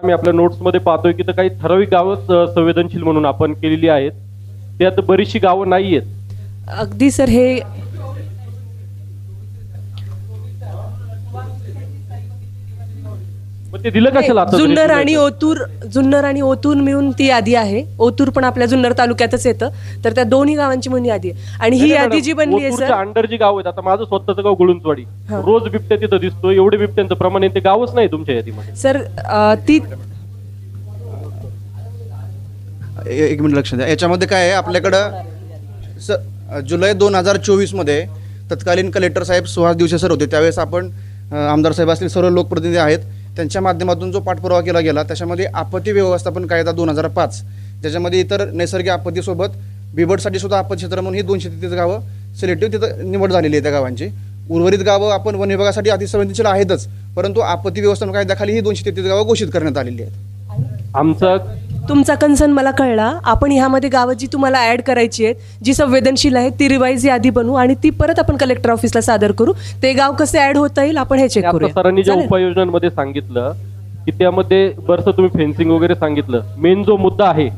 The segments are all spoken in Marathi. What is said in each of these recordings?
आम्ही आपल्या नोट्समध्ये पाहतोय की तर काही ठराविक गावं संवेदनशील म्हणून आपण केलेली आहेत. त्यात बरीचशी गावं नाही आहेत अगदी सर हे मग ते दिलं कशाला आता जुन्नर आणि तुम्ही? ओतूर जुन्नर आणि ओतूर मिळून ती यादी आहे. ओतूर पण आपल्या जुन्नर तालुक्यातच येतं. तर त्या दोन्ही गावांची म्हणून यादी आहे. आणि ही नाही, नाही, यादी जी मॅडम, बनली आहे ओतूरच्या सर अंडर जी गाव आहेत आता माझं स्वतःचं गाव गुळुंचवाडी. हा. रोज बिबट्या तिथं दिसतो एवढे बिबट्यांचं प्रमाण आहे ते गावच नाही तुमच्या यादीमध्ये. सर अ, ती ए- एक मिनिट लक्ष द्या. याच्यामध्ये काय आहे आपल्याकडं स जुलै दोन हजार चोवीसमध्ये तत्कालीन कलेक्टर साहेब सुहास दिवसे सर होते. त्यावेळेस आपण अ, आमदार साहेब असतील सर्व लोकप्रतिनिधी आहेत. त्यांच्या माध्यमातून जो पाठपुरावा केला गेला त्याच्यामध्ये आपत्ती व्यवस्थापन कायदा दोन हजार पाच ज्याच्यामध्ये इतर नैसर्गिक आपत्तीसोबत बिबटसाठी सुद्धा आपत्ती क्षेत्र म्हणून ही दोनशे तेहतीस गावं सिलेक्टिव्ह तिथं निवड झालेली आहे त्या गावांची. उर्वरित गावं आपण वन विभागासाठी अतिसंवेदनशील आहेतच परंतु आपत्ती व्यवस्थापन कायद्याखाली ही दोनशे तेहतीस गावं घोषित करण्यात आलेली आहेत. आमचं तुमचा कन्सर्न मला कळला. आपण ह्यामध्ये गावं जी तुम्हाला ऍड करायची आहेत जी संवेदनशील आहेत ती रिवाईज यादी बनवू आणि ती परत आपण कलेक्टर ऑफिसला सादर करू. ते गाव कसे ऍड होता येईल आपण हे चेक करूया. सरांनी ज्या? उपाययोजनांमध्ये सांगितलं की त्यामध्ये बरंचसं तुम्ही फेन्सिंग वगैरे सांगितलं. मेन जो मुद्दा आहे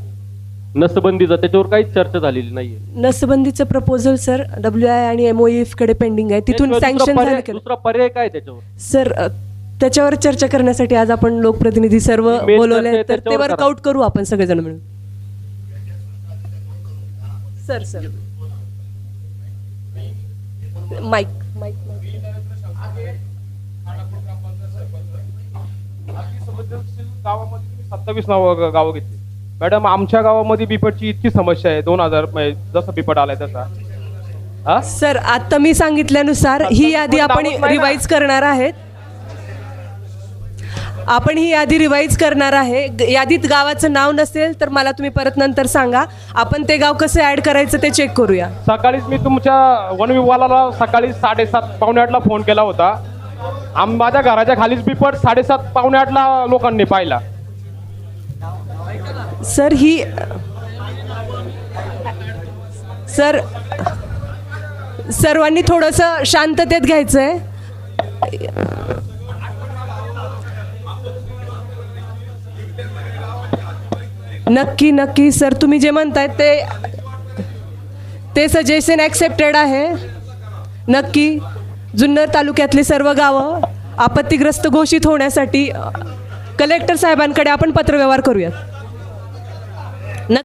नसबंदीचा त्याच्यावर काहीच चर्चा झालेली नाहीये. नसबंदीचं प्रपोजल सर डब्ल्यू आय आणि एमओएफकडे पेंडिंग आहे. तिथून सँक्शन दुसरा पर्याय काय त्याच्यावर? सर त्याच्यावर चर्चा करण्यासाठी आज आपण लोकप्रतिनिधी सर्व बोलवले तर ते. वर्कआउट करू. आपण सगळेजण मिळून. Sir sir. माईक माईक सत्तावीस नाव गावं घेतली. मॅडम आमच्या गावामध्ये बिपटची इतकी समस्या आहे दोन हजार म्हणजे जसा बिपट आलाय तसा. हा? सर आता मी सांगितल्यानुसार ही यादी आपण. रिवाईज करणार आहेत. आपण ही यादी रिवाईज करणार आहे. ग- यादीत गावाचं नाव नसेल तर मला तुम्ही परत नंतर सांगा. आपण ते गाव कसं ऍड करायचं ते चेक करूया. सकाळीच मी तुमच्या वन विभागाला सकाळी साडेसात पावणे आठला फोन केला होता. आम माझ्या घराच्या खालीच बिपट साडेसात पावणे आठला लोकांनी पाहिला. सर ही सर सर्वांनी थोडंसं शांततेत घ्यायचं आहे नक्की नक्की सर तुम्ही जे म्हणतायत ते ते सजेशन ॲक्सेप्टेड आहे. नक्की जुन्नर तालुक्यातली सर्व गावं आपत्तीग्रस्त घोषित होण्यासाठी कलेक्टर साहेबांकडे आपण पत्रव्यवहार करूयात.